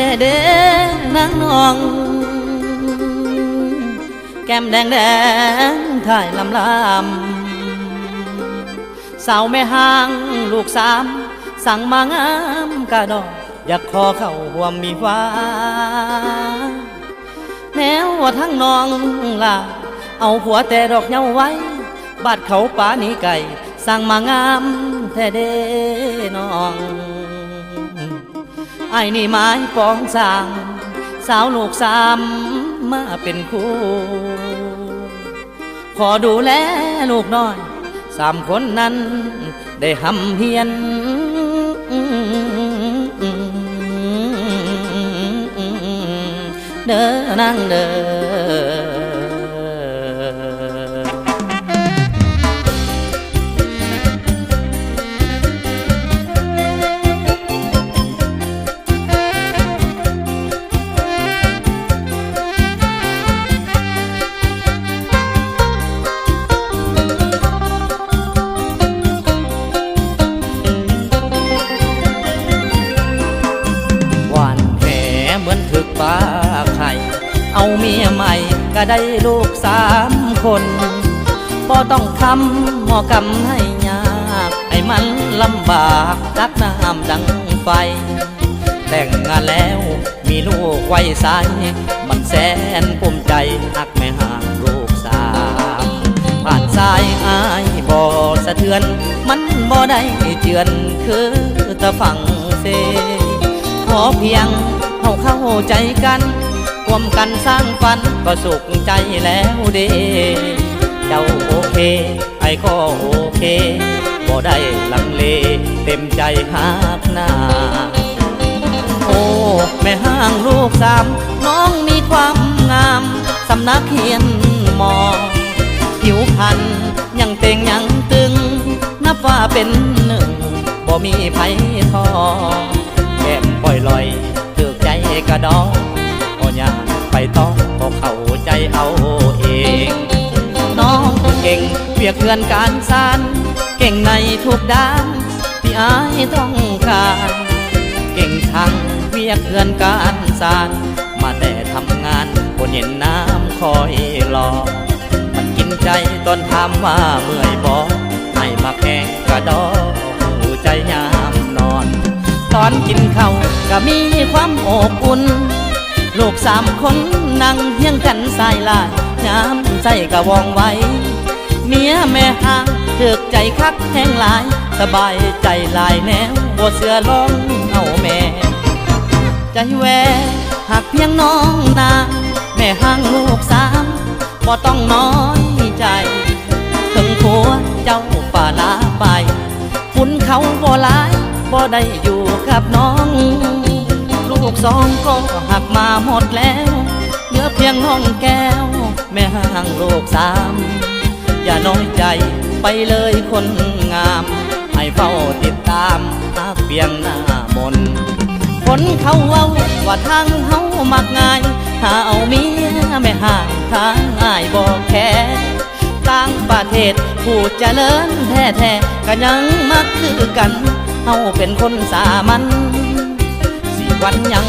ท้เด้นางนอง แก้มแดงแดงถ่ายลำลำสาวแม่ห้างลูกสาม สั่งมางามกะดอก อยากขอเข้าห่วมมีฟ้า แนวว่าทั้งน้องล่ะ เอาผัวแต่ดอกเหย้าไว้ บาดเขาป่านี้ไก่ สั่งมางามแท้เด้น้อง ไอ้นี่ไม้ปองสร้างสาวลูกสามมาเป็นคู่ ขอดูแลลูกน้อย สามคนนั้นได้หำเฮียนเด้อนั่งเด้อ มือนถึกปลาไข่ เอาเมียใหม่ก็ได้ลูกสามคนบ่ต้องคำหมอกำให้ยากให้มันลำบากตักน้ำดังไฟ แต่งงานแล้วมีลูกไว้ใสมันแสนภูมิใจหักแม่ห่างลูกสามผ่านสายอายบ่สะเทือน มันบ่ได้เจือนคือตะฟังเซขอเพียงาเข้าใจกันรวมกันสร้างฝันก็สุขใจแล้วเด้เจ้าโอเค ไอ้ก็โอเคบ่ได้ลังเล เต็มใจหักหน้า โอ้ แม่ห้างลูกสาม น้องมีความงาม สำนักเขียนหมอผิวพรรณยังเต่งยังตึง นับว่าเป็นหนึ่งบ่มีไผทอแก้มปล่อยลอย กระดองก็อยาไปต้องก็เข้าใจเอาเอง น้องเก่งเปียกเพื่อนการสานเก่งในทุกด้านที่อายต้องการ เก่งทางเวียกเพื่อนการสานมาแต่ทำงานบนเห็นน้ำคอยรอมันกินใจตอนถามว่าเมื่อยบอให้มาแข่งกระดอหู ตอนกินข้าวก็มีความอบอุ่น ลูกสามคนนั่งเฮียงกันสายลายน้ำใจกะวองไว้ เมียแม่ห่างถึกใจคักแห้งหลาย สบายใจหลายแนวบ่เสือลองเอาแม่ ใจแวหักเพียงน้องนางแม่ห่างลูกสามบ่ต้องน้อยใจถึงผัวเจ้าป่าลาไปคุณเขาบ่หลาย บ่ได้อยู่กับน้อง ลูกสองก็หักมาหมดแล้วเหลือเพียงน้องแก้ว แม่ห่างลูกสาม อย่าน้อยใจไปเลยคนงาม ให้เฝ้าติดตามหากเพียงหน้ามนคนเขาเว้าว่าทางเฮามักง่าย หาเอาเมียไม่ห่างทางง่ายบอกแค่ต่างประเทศผู้เจริญแท้ๆก็ยังมักคือกัน เฮาเป็นคนสามัญสิวันยัง